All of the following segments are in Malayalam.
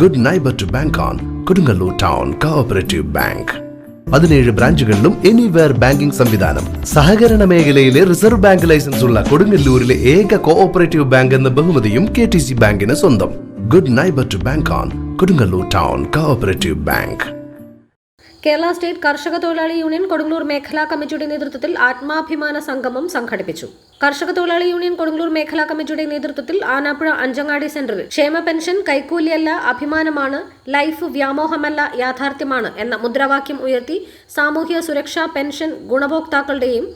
Good neighbour to bank on Kodungallur town cooperative bank പതിനേഴ് ബ്രാഞ്ചുകളിലും എനിവെയർ ബാങ്കിംഗ് സംവിധാനം. സഹകരണ മേഖലയിലെ റിസർവ് ബാങ്ക് ലൈസൻസ് ഉള്ള കൊടുങ്ങല്ലൂരിലെ ഏക കോഓപ്പറേറ്റീവ് ബാങ്ക് എന്ന ബഹുമതിയും കെ ടി സി ബാങ്കിന് സ്വന്തം. Good neighbour to bank on Kodungallur town cooperative bank Kerala state കർഷക തൊഴിലാളി യൂണിയൻ കൊടുങ്ങല്ലൂർ മേഖലാ കമ്മിറ്റിയുടെ നേതൃത്വത്തിൽ ആത്മാഭിമാന സംഗമം സംഘടിപ്പിച്ചു. കർഷക തൊഴിലാളി യൂണിയൻ കൊടുങ്ങല്ലൂർ മേഖലാ കമ്മിറ്റിയുടെ നേതൃത്വത്തിൽ ആനാപ്പുഴ അഞ്ചങ്ങാടി സെന്ററിൽ ക്ഷേമ പെൻഷൻ കൈക്കൂലിയല്ല അഭിമാനമാണ് ലൈഫ് വ്യാമോഹമല്ല യാഥാർത്ഥ്യമാണ് എന്ന മുദ്രാവാക്യം ഉയർത്തി സാമൂഹ്യ സുരക്ഷാ പെൻഷൻ ഗുണഭോക്താക്കളുടെയും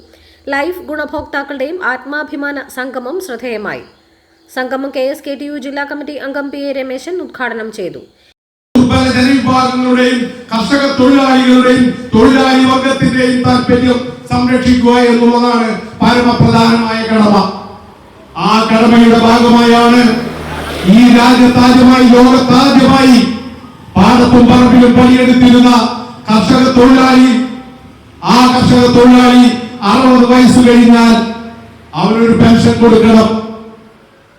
ലൈഫ് ഗുണഭോക്താക്കളുടെയും ആത്മാഭിമാന സംഗമം ശ്രദ്ധേയമായി. സംഗമം K S K T U ജില്ലാ കമ്മിറ്റി അംഗം പി എ രമേശൻ ഉദ്ഘാടനം ചെയ്തു. ദുർബല ജനവിഭാഗങ്ങളുടെയും കർഷക തൊഴിലാളികളുടെയും തൊഴിലാളി വർഗത്തിന്റെയും താല്പര്യം സംരക്ഷിക്കുക എന്നുള്ളതാണ് പരമപ്രധാനമായ കടമ. ആ കടമയുടെ ഭാഗമായാണ് ഈ രാജ്യത്താദ്യമായി ലോകത്താദ്യമായി പാടത്തും പറമ്പിലും പണിയെടുത്തിരുന്ന കർഷക തൊഴിലാളി ആ കർഷക തൊഴിലാളി അറുപത് വയസ്സ് കഴിഞ്ഞാൽ അവനൊരു പെൻഷൻ കൊടുക്കണം.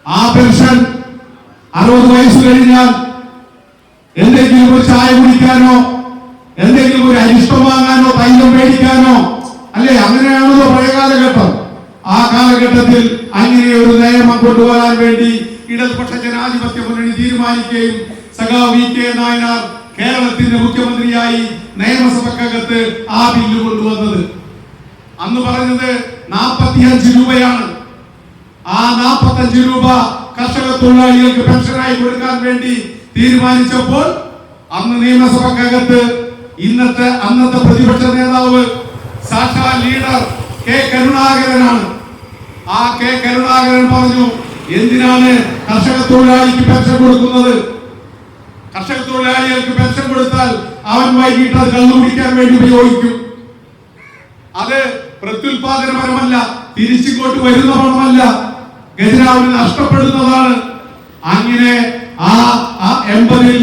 ആ പെൻഷൻ അറുപത് വയസ്സ് കഴിഞ്ഞാൽ എന്തെങ്കിലും ഒരു ചായ കുടിക്കാനോ എന്തെങ്കിലും ഒരു അരിഷ്ടം വാങ്ങാനോ തൈലം മേടിക്കാനോ അല്ലെ? അങ്ങനെയാണല്ലോ പഴയ കാലഘട്ടം ആ കാലഘട്ടത്തിൽ അങ്ങനെ ഒരു നിയമം കൊണ്ടുവരാൻ വേണ്ടി ഇടതുപക്ഷ ജനാധിപത്യ മുന്നണി തീരുമാനിക്കുകയും സഖാവ് വി കെ നായനാർ കേരളത്തിന്റെ മുഖ്യമന്ത്രിയായി നിയമസഭക്കകത്ത് ആ ബില്ല് കൊണ്ടുവന്നത്. അന്ന് പറഞ്ഞത് നാൽപ്പത്തിയഞ്ച് രൂപയാണ്. ആ നാൽപ്പത്തഞ്ച് രൂപ കർഷക തൊഴിലാളികൾക്ക് പെൻഷനായി കൊടുക്കാൻ വേണ്ടി തീരുമാനിച്ചപ്പോൾ അന്ന് നിയമസഭക്കകത്ത് ഇന്നത്തെ അന്നത്തെ പ്രതിപക്ഷ നേതാവ് സാക്ഷാൽ ലീഡർ കെ കരുണാകരനാണ്. ആ കെ കരുണാകരൻ പറഞ്ഞു എന്തിനാണ് കർഷക തൊഴിലാളിക്ക് പെൻഷൻ കൊടുക്കുന്നത്? കർഷക തൊഴിലാളികൾക്ക് പെൻഷൻ കൊടുത്താൽ അവൻ വൈകിട്ട് അത് കണ്ടുപിടിക്കാൻ വേണ്ടി ഉപയോഗിക്കും. അത് പ്രത്യുൽപാദനപരമല്ല തിരിച്ചിങ്ങോട്ട് വരുന്ന പണമല്ല ഗജരാവിന് നഷ്ടപ്പെടുന്നതാണ്. അങ്ങനെ ആ എൺപതിൽ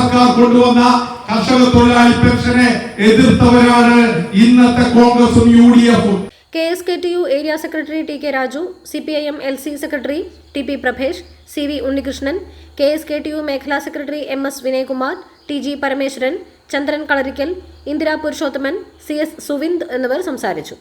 സർക്കാർ കൊണ്ടുവന്ന കർഷക തൊഴിലാളി പെൻഷനെ എതിർത്തവരാണ് ഇന്നത്തെ കോൺഗ്രസും യു ഡി എഫും K S K T U area secretary T K Raju C P I M L C secretary T P Prabhesh C V Unnikrishnan K S K T U മേഖലാ secretary M S Vinayakumar T G Parameswaran Chandran Kalarikkal Indira Purushothaman C S Suvind എന്നിവർ സംസാരിച്ചു.